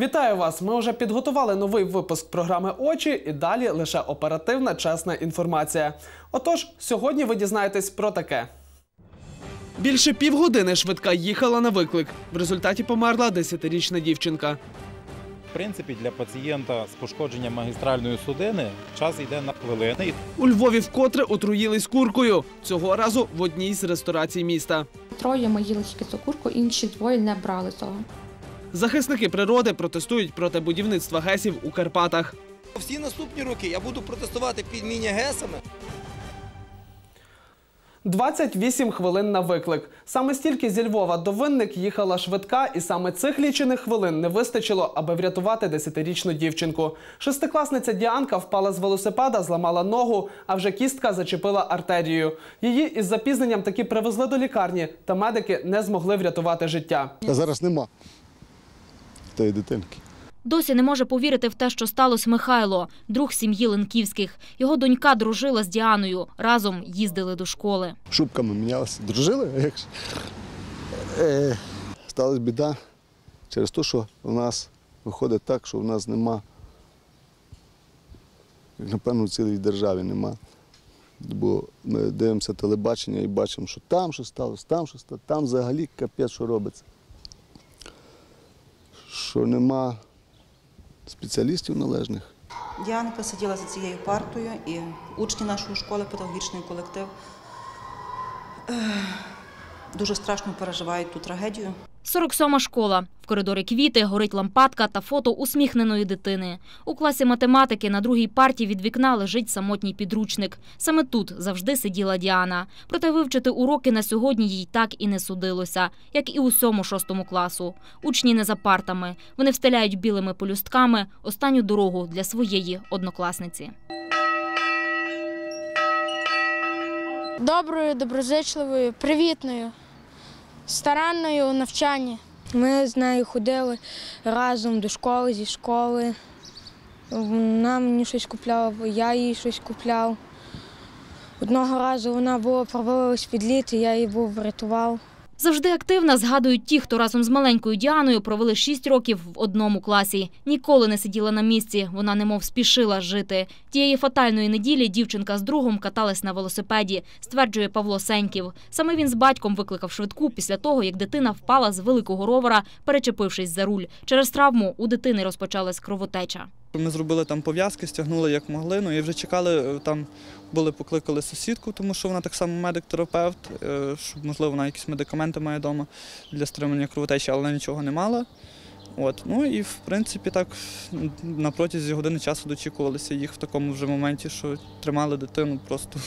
Вітаю вас! Ми вже підготували новий випуск програми Очі і далі лише оперативна чесна інформація. Отож, сьогодні ви дізнаєтесь про таке. Більше півгодини швидка їхала на виклик. В результаті померла 10-річна дівчинка. В принципі, для пацієнта з пошкодженням магістральної судини час йде на хвилини. У Львові вкотре отруїлись куркою. Цього разу в одній з ресторацій міста. Троє ми їли тільки цю курку, інші двоє не брали цього. Захисники природи протестують проти будівництва гесів у Карпатах. Всі наступні роки я буду протестувати під міні-гесами. 28 хвилин на виклик. Саме стільки зі Львова до винник їхала швидка, і саме цих лічених хвилин не вистачило, аби врятувати 10-річну дівчинку. Шестикласниця Діанка впала з велосипеда, зламала ногу, а вже кістка зачепила артерію. Її із запізненням таки привезли до лікарні, та медики не змогли врятувати життя. Зараз нема тої дитинки. Досі не може повірити в те, що сталося Михайло, друг сім'ї Ленківських. Його донька дружила з Діаною. Разом їздили до школи. Шубками мінялися. Дружили, як? Е, сталася біда через те, що у нас виходить так, що в нас нема, напевно, в цілій державі нема. Бо ми дивимося телебачення і бачимо, що там що сталося, там що сталося, там взагалі капець, що робиться. Що нема спеціалістів належних. Діанка сиділа за цією партою, і учні нашої школи, педагогічний колектив, дуже страшно переживають ту трагедію. 47-ма школа. В коридорі квіти, горить лампадка та фото усміхненої дитини. У класі математики на другій парті від вікна лежить самотній підручник. Саме тут завжди сиділа Діана. Проте вивчити уроки на сьогодні їй так і не судилося, як і у сьому шостому класу. Учні не за партами. Вони встеляють білими полюстками останню дорогу для своєї однокласниці. доброю, доброзичливою, привітною, старанною у навчанні. Ми з нею ходили разом до школи, зі школи. Вона мені щось купляла, я їй щось купляв. Одного разу вона була провалилась під лід, і я її був врятував. Завжди активна згадують ті, хто разом з маленькою Діаною провели 6 років в одному класі. Ніколи не сиділа на місці, вона немов спішила жити. Тієї фатальної неділі дівчинка з другом каталась на велосипеді, стверджує Павло Сеньків. Саме він з батьком викликав швидку після того, як дитина впала з великого ровера, перечепившись за руль. Через травму у дитини розпочалась кровотеча. Ми зробили там пов'язки, стягнули як могли. Ну і вже чекали, е, там були, покликали сусідку, тому що вона так само медик-терапевт, е, щоб, можливо, вона якісь медикаменти має вдома для стримання кровотечі, але вона нічого не мала. От. Ну і в принципі так на протязі години часу дочікувалися їх в такому вже моменті, що тримали дитину просто.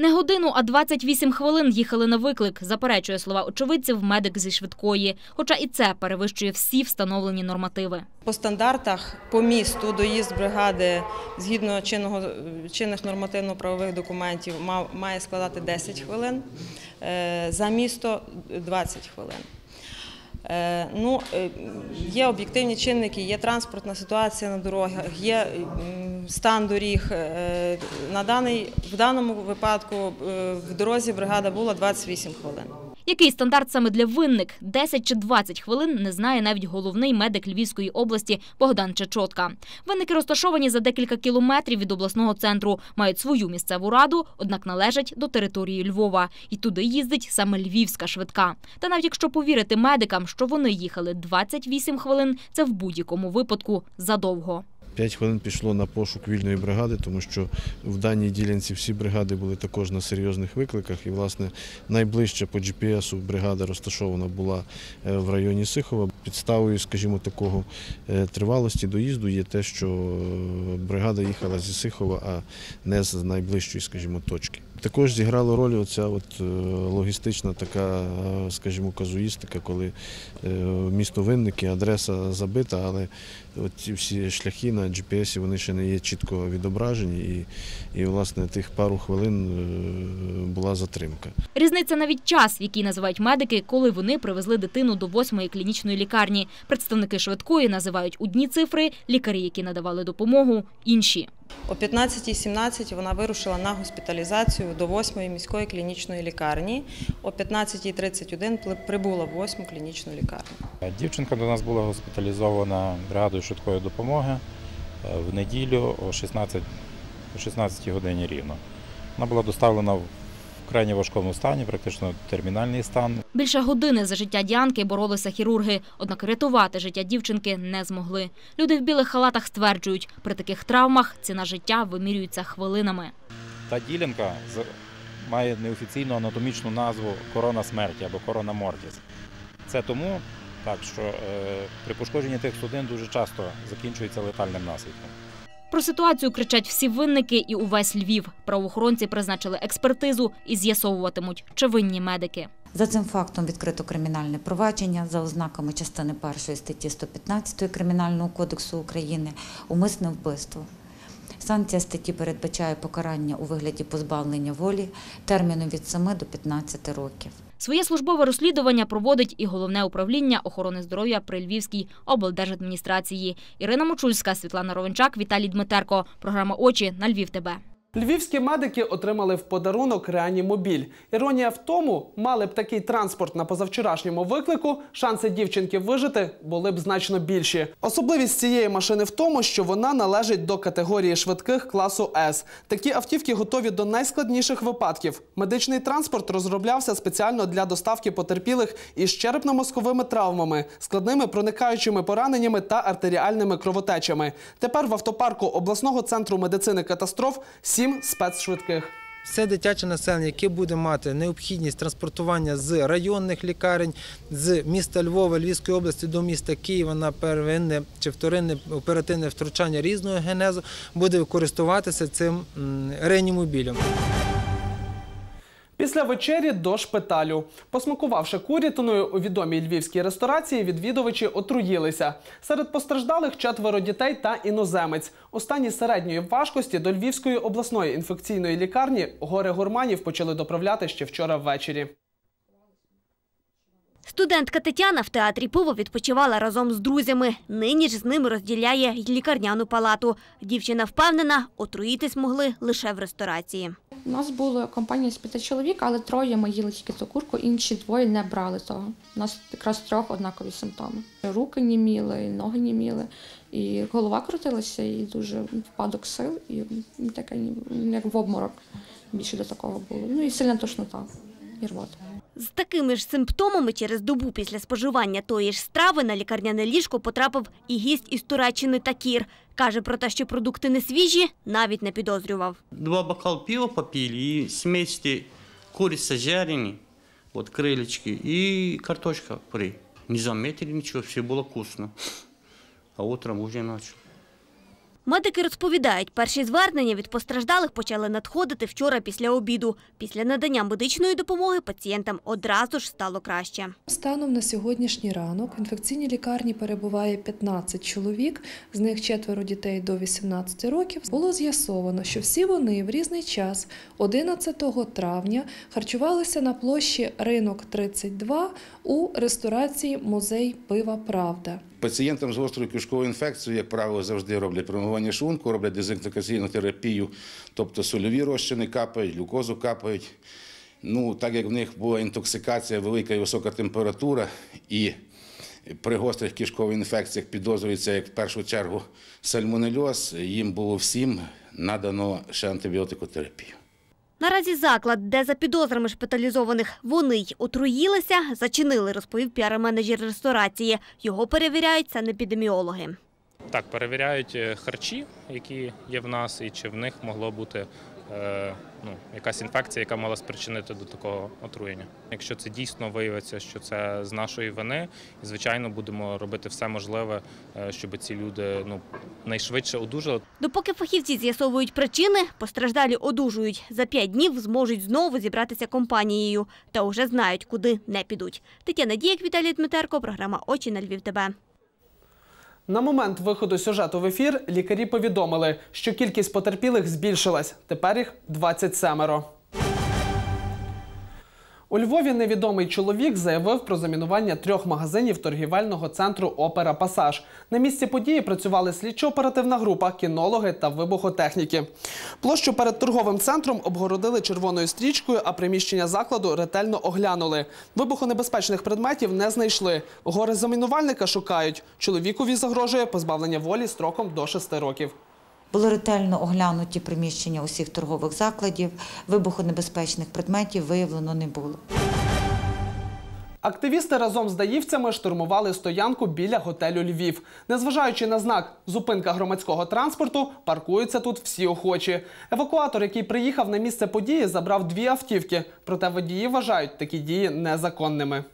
Не годину, а 28 хвилин їхали на виклик, заперечує слова очевидців медик зі швидкої. Хоча і це перевищує всі встановлені нормативи. По стандартах по місту доїзд бригади згідно чинного, чинних нормативно-правових документів має складати 10 хвилин, е, за місто 20 хвилин. Е, Ну, е, є об'єктивні чинники, є транспортна ситуація на дорогах, є стан доріг. Е, На даний, в даному випадку е, в дорозі бригада була 28 хвилин. Який стандарт саме для винник? 10 чи 20 хвилин не знає навіть головний медик Львівської області Богдан Чечотка. Винники розташовані за декілька кілометрів від обласного центру, мають свою місцеву раду, однак належать до території Львова. І туди їздить саме львівська швидка. Та навіть якщо повірити медикам, що вони їхали 28 хвилин, це в будь-якому випадку задовго. П'ять хвилин пішло на пошук вільної бригади, тому що в даній ділянці всі бригади були також на серйозних викликах. І, власне, найближча по GPS бригада розташована була е, в районі Сихова. Підставою, скажімо, такого е, тривалості доїзду є те, що е, бригада їхала зі Сихова, а не з найближчої, скажімо, точки. Також зіграла роль оця от логістична така, скажімо, казуїстика, коли місто Винники, адреса забита, але ці всі шляхи на GPS вони ще не є чітко відображені, і, і власне тих пару хвилин е, була затримка. Різниця навіть час, який називають медики, коли вони привезли дитину до восьмої клінічної лікарні. Представники швидкої називають одні цифри, лікарі, які надавали допомогу, інші. О 15.17 вона вирушила на госпіталізацію до 8-ї міської клінічної лікарні. О 15.31 пли- прибула в 8-му клінічну лікарню. Дівчинка до нас була госпіталізована бригадою швидкої допомоги е, в неділю о 16, о 16 годині рівно. Вона була доставлена в крайні важкому стані, практично термінальний стан. Більше години за життя Діанки боролися хірурги, однак врятувати життя дівчинки не змогли. Люди в білих халатах стверджують, при таких травмах ціна життя вимірюється хвилинами. Та ділянка має неофіційну анатомічну назву корона смерті або корона мортіс. Це тому, так, що е, при пошкодженні тих судин дуже часто закінчується летальним наслідком. Про ситуацію кричать всі винники і увесь Львів. Правоохоронці призначили експертизу і з'ясовуватимуть, чи винні медики. За цим фактом відкрито кримінальне провадження за ознаками частини 1 статті 115 Кримінального кодексу України умисне вбивство. Санкція статті передбачає покарання у вигляді позбавлення волі терміном від 7 до 15 років. Своє службове розслідування проводить і головне управління охорони здоров'я при Львівській облдержадміністрації. Ірина Мочульська, Світлана Ровенчак, Віталій Дмитерко. Програма Очі на Львів. ТБ. Львівські медики отримали в подарунок реанімобіль. Іронія в тому, мали б такий транспорт на позавчорашньому виклику, шанси дівчинки вижити були б значно більші. Особливість цієї машини в тому, що вона належить до категорії швидких класу С. Такі автівки готові до найскладніших випадків. Медичний транспорт розроблявся спеціально для доставки потерпілих із черепно-мозковими травмами, складними проникаючими пораненнями та артеріальними кровотечами. Тепер в автопарку обласного центру медицини катастроф сім спецшвидких. Все дитяче населення, яке буде мати необхідність транспортування з районних лікарень, з міста Львова, Львівської області до міста Києва на первинне чи вторинне оперативне втручання різного генезу, буде користуватися цим реанімобілем. Після вечері до шпиталю. Посмакувавши курятиною у відомій львівській ресторації, відвідувачі отруїлися. Серед постраждалих четверо дітей та іноземець. У стані середньої важкості до Львівської обласної інфекційної лікарні горе гурманів почали доправляти ще вчора ввечері. Студентка Тетяна в театрі Пиво відпочивала разом з друзями. Нині ж з ними розділяє й лікарняну палату. Дівчина впевнена, отруїтись могли лише в ресторації. У нас було компанія з п'яти чоловік, але троє ми їли тільки цю курку, інші двоє не брали того. У нас якраз трьох однакові симптоми. Руки німіли, ноги німіли, і голова крутилася, і дуже впадок сил, і таке як в обморок більше до такого було. Ну і сильна тошнота і рвота. З такими ж симптомами через добу після споживання тої ж страви на лікарняне ліжко потрапив і гість із Туреччини Такір. Каже про те, що продукти не свіжі, навіть не підозрював. Два бокала пива попили и смесите курица жареные, вот крылечки и картошка фри. Не заметили ничего, все было вкусно. А утром уже начал. Медики розповідають, перші звернення від постраждалих почали надходити вчора після обіду. Після надання медичної допомоги пацієнтам одразу ж стало краще. Станом на сьогоднішній ранок в інфекційній лікарні перебуває 15 чоловік, з них четверо дітей до 18 років. Було з'ясовано, що всі вони в різний час, 11 травня, харчувалися на площі Ринок 32 у ресторації Музей пива Правда. Пацієнтам з гострою кишковою інфекцією, як правило, завжди роблять промивання шлунку, роблять дезінфекційну терапію, тобто сольові розчини капають, глюкозу капають. Ну, так як в них була інтоксикація, велика і висока температура, і при гострих кишкових інфекціях підозрюється, як в першу чергу сальмонельоз, їм було всім надано ще антибіотикотерапію. Наразі заклад, де за підозрами шпиталізованих вони й отруїлися, зачинили, розповів піар-менеджер ресторації. Його перевіряють санепідеміологи. Так, перевіряють е, харчі, які є в нас, і чи в них могло бути ну, якась інфекція, яка мала спричинити до такого отруєння. Якщо це дійсно виявиться, що це з нашої вини, звичайно, будемо робити все можливе, е, щоб ці люди ну, найшвидше одужали. Допоки фахівці з'ясовують причини, постраждалі одужують. За п'ять днів зможуть знову зібратися компанією та уже знають, куди не підуть. Тетяна Дієк, Віталій Дмитерко, програма Очі на Львів. ТБ. На момент виходу сюжету в ефір лікарі повідомили, що кількість потерпілих збільшилась. Тепер їх 27. У Львові невідомий чоловік заявив про замінування трьох магазинів торгівельного центру Опера Пасаж. На місці події працювали слідчо-оперативна група, кінологи та вибухотехніки. Площу перед торговим центром обгородили червоною стрічкою, а приміщення закладу ретельно оглянули. Вибухонебезпечних предметів не знайшли. Гори замінувальника шукають. Чоловікові загрожує позбавлення волі строком до 6 років. Були ретельно оглянуті приміщення усіх торгових закладів. Вибухонебезпечних предметів виявлено не було. Активісти разом з даївцями штурмували стоянку біля готелю Львів. Незважаючи на знак зупинка громадського транспорту, паркуються тут всі охочі. Евакуатор, який приїхав на місце події, забрав дві автівки. Проте водії вважають такі дії незаконними.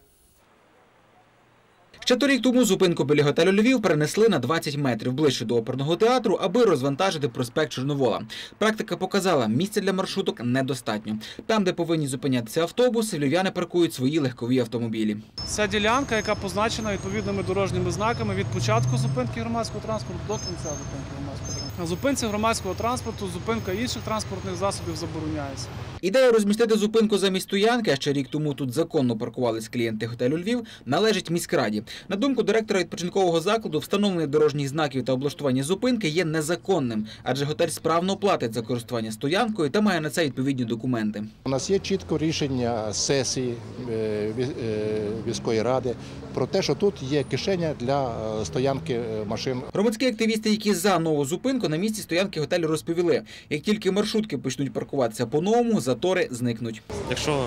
Ще торік тому зупинку біля готелю Львів перенесли на 20 метрів ближче до оперного театру, аби розвантажити проспект Чорновола. Практика показала, місця для маршруток недостатньо. Там, де повинні зупинятися автобуси, львів'яни паркують свої легкові автомобілі. Ця ділянка, яка позначена відповідними дорожніми знаками від початку зупинки громадського транспорту до кінця зупинки громадського транспорту. На зупинці громадського транспорту зупинка інших транспортних засобів забороняється. Ідея розмістити зупинку замість стоянки, а ще рік тому тут законно паркувались клієнти готелю Львів, належить міськраді. На думку директора відпочинкового закладу, встановлення дорожніх знаків та облаштування зупинки є незаконним, адже готель справно платить за користування стоянкою та має на це відповідні документи. У нас є чітко рішення сесії е, ві- е, міської ради про те, що тут є кишеня для е, стоянки машин. Громадські активісти, які за нову зупинку на місці стоянки готелю розповіли, як тільки маршрутки почнуть паркуватися по-новому, затори зникнуть. Якщо е,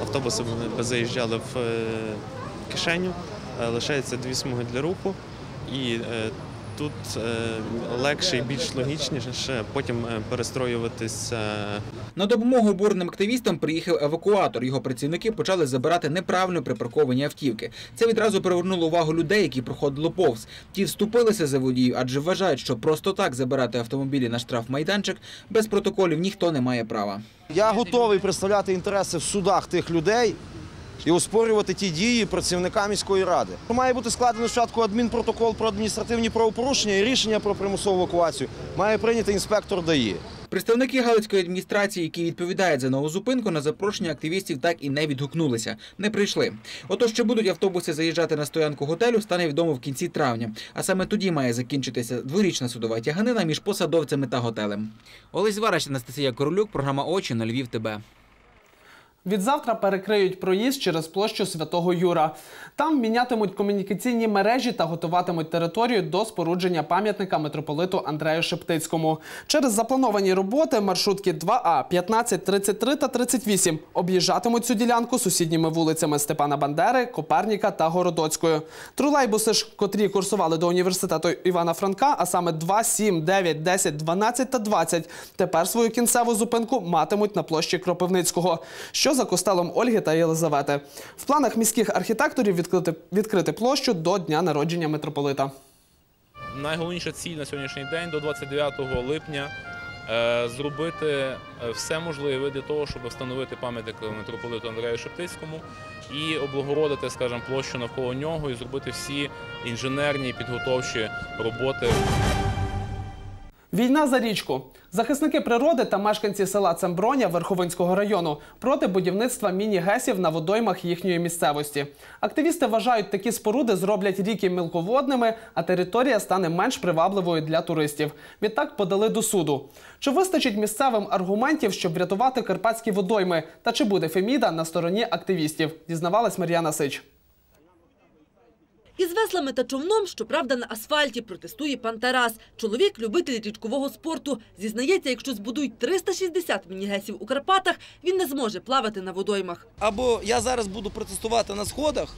автобуси б заїжджали в е, кишеню, е, лишається дві смуги для руху, і тут е, легше і більш логічніше потім е, перестроюватися. На допомогу обуреним активістам приїхав евакуатор. Його працівники почали забирати неправильно припарковані автівки. Це відразу привернуло увагу людей, які проходили повз. Ті вступилися за водіїв, адже вважають, що просто так забирати автомобілі на штрафмайданчик без протоколів ніхто не має права. Я готовий представляти інтереси в судах тих людей і оспорювати ті дії працівника міської ради. Має бути складено спочатку адмінпротокол про адміністративні правопорушення і рішення про примусову евакуацію має прийняти інспектор ДАІ. Представники Галицької адміністрації, які відповідають за нову зупинку, на запрошення активістів так і не відгукнулися. Не прийшли. Отож, чи будуть автобуси заїжджати на стоянку готелю, стане відомо в кінці травня. А саме тоді має закінчитися дворічна судова тяганина між посадовцями та готелем. Олесь Вараш, Анастасія Королюк, програма Очі на Львів. ТБ. Відзавтра перекриють проїзд через площу Святого Юра. Там мінятимуть комунікаційні мережі та готуватимуть територію до спорудження пам'ятника митрополиту Андрею Шептицькому. Через заплановані роботи маршрутки 2А, 15, 33 та 38 об'їжджатимуть цю ділянку сусідніми вулицями Степана Бандери, Коперніка та Городоцькою. Тролейбуси ж, котрі курсували до університету Івана Франка, а саме 2, 7, 9, 10, 12 та 20, тепер свою кінцеву зупинку матимуть на площі Кропивницького, що за костелом Ольги та Єлизавети. В планах міських архітекторів відкрити, відкрити площу до дня народження митрополита. Найголовніша ціль на сьогоднішній день до 29 липня е, зробити е, все можливе для того, щоб встановити пам'ятник митрополиту Андрею Шептицькому і облагородити, скажімо, площу навколо нього і зробити всі інженерні підготовчі роботи. Війна за річку. Захисники природи та мешканці села Цемброня Верховинського району проти будівництва міні-гесів на водоймах їхньої місцевості. Активісти вважають, такі споруди зроблять ріки мілководними, а територія стане менш привабливою для туристів. Відтак подали до суду. Чи вистачить місцевим аргументів, щоб врятувати карпатські водойми? Та чи буде Феміда на стороні активістів? Дізнавалась Мар'яна Сич. Із веслами та човном, щоправда, на асфальті протестує пан Тарас. Чоловік – любитель річкового спорту. Зізнається, якщо збудують 360 мінігесів у Карпатах, він не зможе плавати на водоймах. Або я зараз буду протестувати на сходах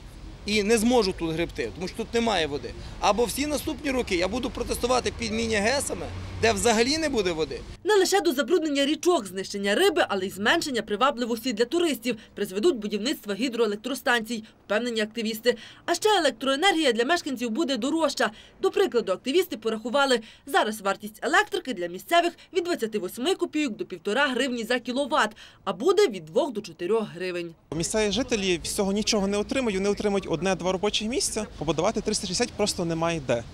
і не зможу тут гребти, тому що тут немає води. Або всі наступні роки я буду протестувати під міні-гесами, де взагалі не буде води. Не лише до забруднення річок, знищення риби, але й зменшення привабливості для туристів призведуть будівництво гідроелектростанцій, впевнені активісти. А ще електроенергія для мешканців буде дорожча. До прикладу, активісти порахували, зараз вартість електрики для місцевих від 28 копійок до 1,5 гривні за кіловат, а буде від 2 до 4 гривень. Місцеві жителі з цього нічого не отримають, вони отримують одне-два робочі місця, побудувати 360 просто немає де.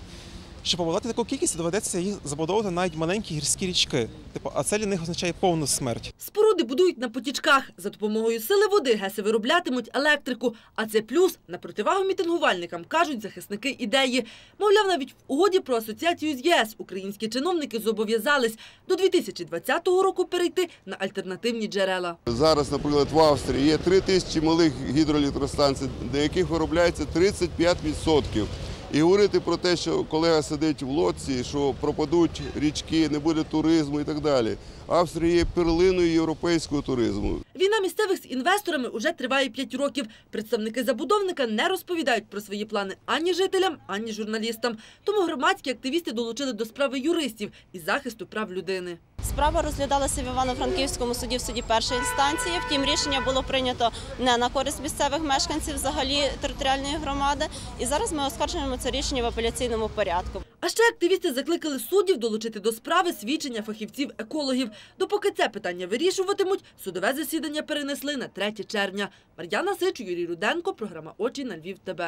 Щоб побудувати таку кількість, доведеться їх забудовувати навіть маленькі гірські річки. Типу, а це для них означає повну смерть. Споруди будують на потічках. За допомогою сили води ГЕСи вироблятимуть електрику. А це плюс на противагу мітингувальникам, кажуть захисники ідеї. Мовляв, навіть в угоді про асоціацію з ЄС українські чиновники зобов'язались до 2020 року перейти на альтернативні джерела. Зараз, наприклад, в Австрії є 3 тисячі малих гідроелектростанцій, де яких виробляється 35%. І говорити про те, що колега сидить в лодці, що пропадуть річки, не буде туризму і так далі. Австрія є перлиною європейського туризму. Війна місцевих з інвесторами уже триває 5 років. Представники забудовника не розповідають про свої плани ані жителям, ані журналістам. Тому громадські активісти долучили до справи юристів із захисту прав людини. Справа розглядалася в Івано-Франківському суді в суді першої інстанції. Втім, рішення було прийнято не на користь місцевих мешканців взагалі територіальної громади. І зараз ми оскаржуємо це рішення в апеляційному порядку. А ще активісти закликали суддів долучити до справи свідчення фахівців-екологів. Допоки це питання вирішуватимуть, судове засідання перенесли на 3 червня. Мар'яна Сич, Юрій Руденко, програма Очі на Львів. ТБ.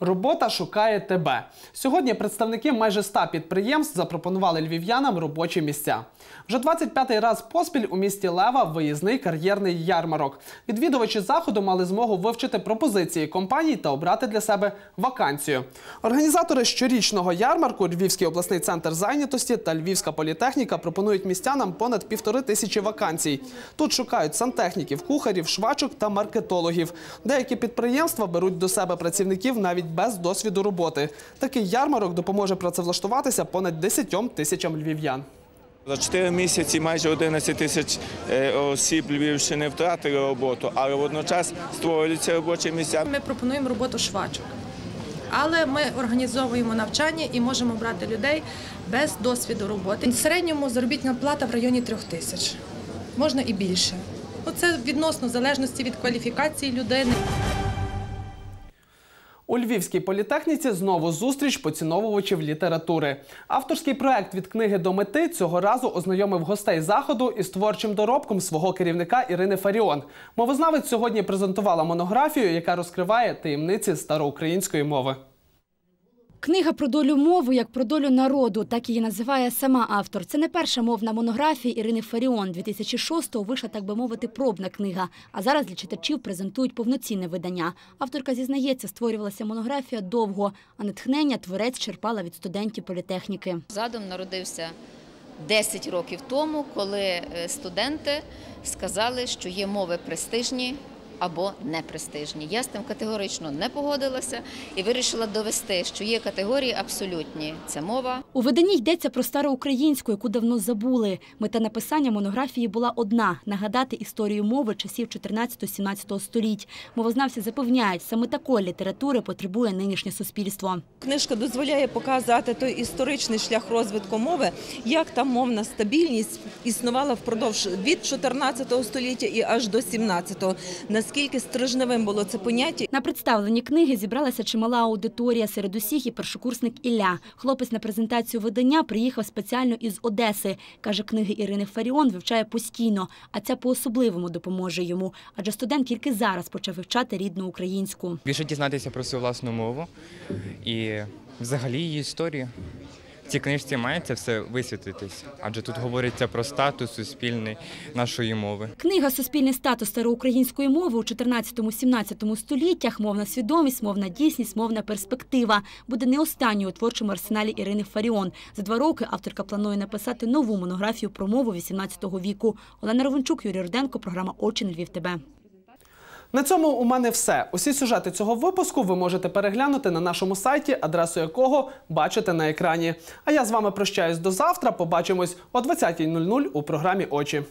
Робота шукає тебе. Сьогодні представники майже 100 підприємств запропонували львів'янам робочі місця. Вже 25-й раз поспіль у місті Лева виїзний кар'єрний ярмарок. Відвідувачі заходу мали змогу вивчити пропозиції компаній та обрати для себе вакансію. Організатори щорічного ярмарку Львівський обласний центр зайнятості та Львівська політехніка пропонують містянам понад півтори тисячі вакансій. Тут шукають сантехніків, кухарів, швачок та маркетологів. Деякі підприємства беруть до себе працівників навіть без досвіду роботи. Такий ярмарок допоможе працевлаштуватися понад 10 тисячам львів'ян. За 4 місяці майже 11 тисяч е, осіб Львівщини втратили роботу, але водночас створюються робочі місця. Ми пропонуємо роботу швачок. Але ми організовуємо навчання і можемо брати людей без досвіду роботи. В середньому заробітна плата в районі трьох тисяч, можна і більше. Це відносно залежності від кваліфікації людини. У Львівській політехніці знову зустріч поціновувачів літератури. Авторський проект від книги до мети цього разу ознайомив гостей заходу із творчим доробком свого керівника Ірини Фаріон. Мовознавець сьогодні презентувала монографію, яка розкриває таємниці староукраїнської мови. Книга про долю мови як про долю народу, так її називає сама автор. Це не перша мовна монографія Ірини Фаріон. 2006-го вийшла, так би мовити, пробна книга. А зараз для читачів презентують повноцінне видання. Авторка зізнається, створювалася монографія довго, а натхнення творець черпала від студентів політехніки. Задум народився 10 років тому, коли е, студенти сказали, що є мови престижні або непрестижні. Я з тим категорично не погодилася і вирішила довести, що є категорії абсолютні. Це мова. У виданні йдеться про староукраїнську, яку давно забули. Мета написання монографії була одна – нагадати історію мови часів 14-17 століть. Мовознавці запевняють, саме такої літератури потребує нинішнє суспільство. Книжка дозволяє показати той історичний шлях розвитку мови, як та мовна стабільність існувала впродовж від 14 століття і аж до 17-го. Наскільки стрижневим було це поняття. На представленні книги зібралася чимала аудиторія, серед усіх і першокурсник Ілля. Хлопець на презентацію видання приїхав спеціально із Одеси. Каже, книги Ірини Фаріон вивчає постійно, а ця по-особливому допоможе йому. Адже студент тільки зараз почав вивчати рідну українську. Більше дізнатися про свою власну мову і взагалі її історію. Цій книжці має це все висвітлитись, адже тут говориться про статус суспільний нашої мови. Книга Суспільний статус староукраїнської мови у 14-17 століттях, мовна свідомість, мовна дійсність, мовна перспектива буде не останньою у творчому арсеналі Ірини Фаріон. За два роки авторка планує написати нову монографію про мову 18 віку. Олена Ровенчук, Юрій Руденко, програма Очі на Львів. ТБ. На цьому у мене все. Усі сюжети цього випуску ви можете переглянути на нашому сайті, адресу якого бачите на екрані. А я з вами прощаюсь до завтра. Побачимось о 20.00 у програмі Очі.